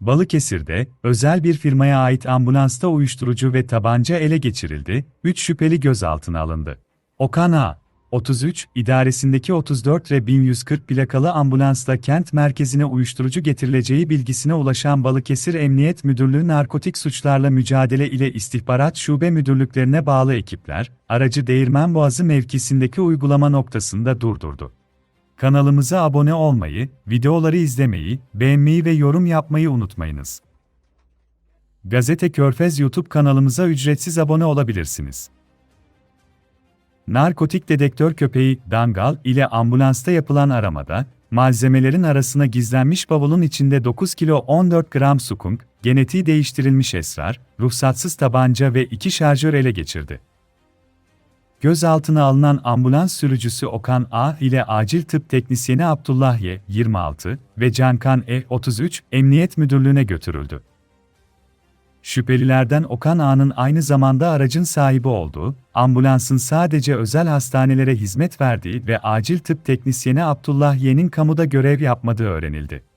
Balıkesir'de, özel bir firmaya ait ambulansta uyuşturucu ve tabanca ele geçirildi, 3 şüpheli gözaltına alındı. Okan A. 33, idaresindeki 34 ve 1140 plakalı ambulansla kent merkezine uyuşturucu getirileceği bilgisine ulaşan Balıkesir Emniyet Müdürlüğü Narkotik Suçlarla Mücadele ile İstihbarat Şube Müdürlüklerine bağlı ekipler, aracı Değirmenboğazı mevkisindeki uygulama noktasında durdurdu. Kanalımıza abone olmayı, videoları izlemeyi, beğenmeyi ve yorum yapmayı unutmayınız. Gazete Körfez YouTube kanalımıza ücretsiz abone olabilirsiniz. Narkotik dedektör köpeği Dangal ile ambulansta yapılan aramada, malzemelerin arasına gizlenmiş bavulun içinde 9 kilo 14 gram sukunk, genetiği değiştirilmiş esrar, ruhsatsız tabanca ve iki şarjör ele geçirdi. Gözaltına alınan ambulans sürücüsü Okan A ile acil tıp teknisyeni Abdullah Y, 26 ve Cankan E, 33, Emniyet Müdürlüğü'ne götürüldü. Şüphelilerden Okan A'nın aynı zamanda aracın sahibi olduğu, ambulansın sadece özel hastanelere hizmet verdiği ve acil tıp teknisyeni Abdullah Y'nin kamuda görev yapmadığı öğrenildi.